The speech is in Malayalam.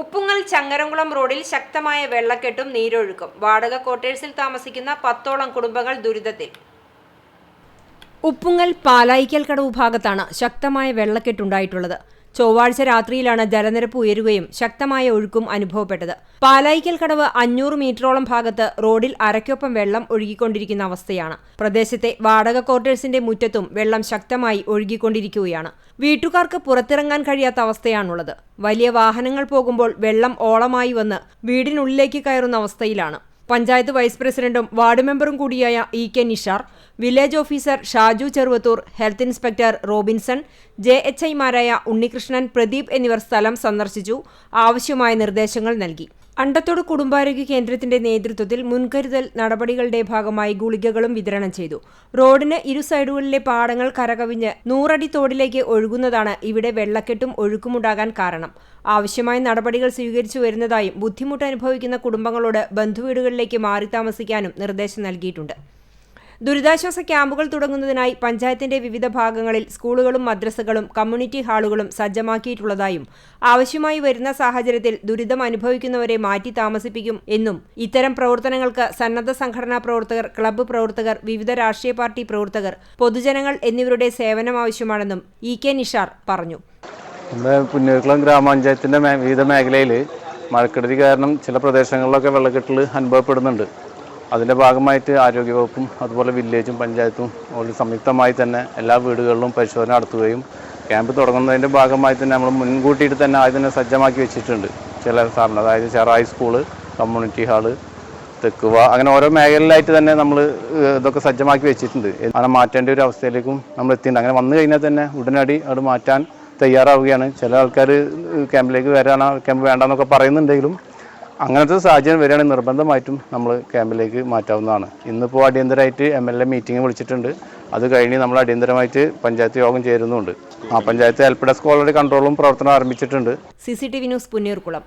ഉപ്പുങ്ങൽ ചങ്ങരംകുളം റോഡിൽ ശക്തമായ വെള്ളക്കെട്ടും നീരൊഴുക്കും. വാടക ക്വാർട്ടേഴ്സിൽ താമസിക്കുന്ന പത്തോളം കുടുംബങ്ങൾ ദുരിതത്തിൽ. ഉപ്പുങ്ങൽ പാലായിക്കൽ കടവ് ഭാഗത്താണ് ശക്തമായ വെള്ളക്കെട്ടുണ്ടായിട്ടുള്ളത് ചൊവ്വാഴ്ച രാത്രിയിലാണ് ജലനിരപ്പ് ഉയരുകയും ശക്തമായ ഒഴുക്കും അനുഭവപ്പെട്ടത്. പാലായിക്കൽ കടവ് അഞ്ഞൂറ് മീറ്ററോളം ഭാഗത്ത് റോഡിൽ അരയ്ക്കൊപ്പം വെള്ളം ഒഴുകിക്കൊണ്ടിരിക്കുന്ന അവസ്ഥയാണ്. പ്രദേശത്തെ വാടക ക്വാർട്ടേഴ്സിന്റെ മുറ്റത്തും വെള്ളം ശക്തമായി ഒഴുകിക്കൊണ്ടിരിക്കുകയാണ്. വീട്ടുകാർക്ക് പുറത്തിറങ്ങാൻ കഴിയാത്ത അവസ്ഥയാണുള്ളത്. വലിയ വാഹനങ്ങൾ പോകുമ്പോൾ വെള്ളം ഓളമായി വന്ന് വീടിനുള്ളിലേക്ക് കയറുന്ന അവസ്ഥയിലാണ്. പഞ്ചായത്ത് വൈസ് പ്രസിഡന്റും വാർഡ് മെമ്പറും കൂടിയായ E K Nishar village officer Shaju Cheruvathur health inspector Robinson J H ഐമാരായ ഉണ്ണികൃഷ്ണൻ പ്രദീപ് എന്നിവർ സ്ഥലം സന്ദർശിച്ചു ആവശ്യമായ നിർദ്ദേശങ്ങൾ നൽകി. അണ്ടത്തോട് കുടുംബാരോഗ്യ കേന്ദ്രത്തിന്റെ നേതൃത്വത്തിൽ മുൻകരുതൽ നടപടികളുടെ ഭാഗമായി ഗുളികകളും വിതരണം ചെയ്തു. റോഡിന് ഇരു സൈഡുകളിലെ പാടങ്ങൾ കരകവിഞ്ഞ് നൂറടി തോടിലേക്ക് ഒഴുകുന്നതാണ് ഇവിടെ വെള്ളക്കെട്ടും ഒഴുക്കുമുണ്ടാകാൻ കാരണം. ആവശ്യമായ നടപടികൾ സ്വീകരിച്ചു വരുന്നതായും ബുദ്ധിമുട്ട് അനുഭവിക്കുന്ന കുടുംബങ്ങളോട് ബന്ധുവീടുകളിലേക്ക് മാറി താമസിക്കാനും നിർദ്ദേശം നൽകിയിട്ടുണ്ട്. ദുരിതാശ്വാസ ക്യാമ്പുകൾ തുടങ്ങുന്നതിനായി പഞ്ചായത്തിന്റെ വിവിധ ഭാഗങ്ങളിൽ സ്കൂളുകളും മദ്രസകളും കമ്മ്യൂണിറ്റി ഹാളുകളും സജ്ജമാക്കിയിട്ടുള്ളതായും ആവശ്യമായി വരുന്ന സാഹചര്യത്തിൽ ദുരിതം അനുഭവിക്കുന്നവരെ മാറ്റി താമസിപ്പിക്കും എന്നും ഇത്തരം പ്രവർത്തനങ്ങൾക്ക് സന്നദ്ധ സംഘടനാ പ്രവർത്തകർ ക്ലബ്ബ് പ്രവർത്തകർ വിവിധ രാഷ്ട്രീയ പാർട്ടി പ്രവർത്തകർ പൊതുജനങ്ങൾ എന്നിവരുടെ സേവനം ആവശ്യമാണെന്നും ഇ കെ നിഷാർ പറഞ്ഞു. പുന്നൂർക്കുളം ഗ്രാമപഞ്ചായത്തിന്റെ വിവിധ മേഖലയിൽ മഴക്കെടുതി കാരണം ചില പ്രദേശങ്ങളിലൊക്കെ വെള്ളക്കെട്ടിൽ അനുഭവപ്പെടുന്നുണ്ട്. അതിന്റെ ഭാഗമായിട്ട് ആരോഗ്യവകുപ്പും അതുപോലെ വില്ലേജും പഞ്ചായത്തും സംയുക്തമായി തന്നെ എല്ലാ വീടുകളിലും പരിശോധന നടത്തുകയും ക്യാമ്പ് തുടങ്ങുന്നതിന്റെ ഭാഗമായി തന്നെ നമ്മൾ മുൻകൂട്ടിയിട്ട് തന്നെ ആദ്യം തന്നെ സജ്ജമാക്കി വെച്ചിട്ടുണ്ട്. ചില സ്ഥാപനം അതായത് ചെറായി സ്കൂൾ കമ്മ്യൂണിറ്റി ഹാൾ തെക്കുവ അങ്ങനെ ഓരോ മേഖലയിലായിട്ട് തന്നെ നമ്മൾ ഇതൊക്കെ സജ്ജമാക്കി വെച്ചിട്ടുണ്ട്. അങ്ങനെ മാറ്റേണ്ട ഒരു അവസ്ഥയിലേക്കും നമ്മൾ എത്തിയിട്ടുണ്ട്. അങ്ങനെ വന്നു കഴിഞ്ഞാൽ തന്നെ ഉടനടി അത് മാറ്റാൻ തയ്യാറാവുകയാണ്. ചില ആൾക്കാർ ക്യാമ്പിലേക്ക് വരാനാ ക്യാമ്പ് വേണ്ടെന്നൊക്കെ പറയുന്നുണ്ടെങ്കിലും അങ്ങനത്തെ സാഹചര്യം വരികയാണെങ്കിൽ നിർബന്ധമായിട്ടും നമ്മൾ ക്യാമ്പിലേക്ക് മാറ്റാവുന്നതാണ്. ഇന്നിപ്പോൾ അടിയന്തരമായിട്ട് എം എൽ എ മീറ്റിംഗ് വിളിച്ചിട്ടുണ്ട്. അത് കഴിഞ്ഞ് നമ്മൾ അടിയന്തരമായിട്ട് പഞ്ചായത്ത് യോഗം ചേരുന്നുണ്ട്. ആ പഞ്ചായത്ത് ഹെൽപ്പ് ഡെസ്ക് ഓൾറെഡി കൺട്രോളും പ്രവർത്തനം ആരംഭിച്ചിട്ടുണ്ട്. C C T V news Punneerkulam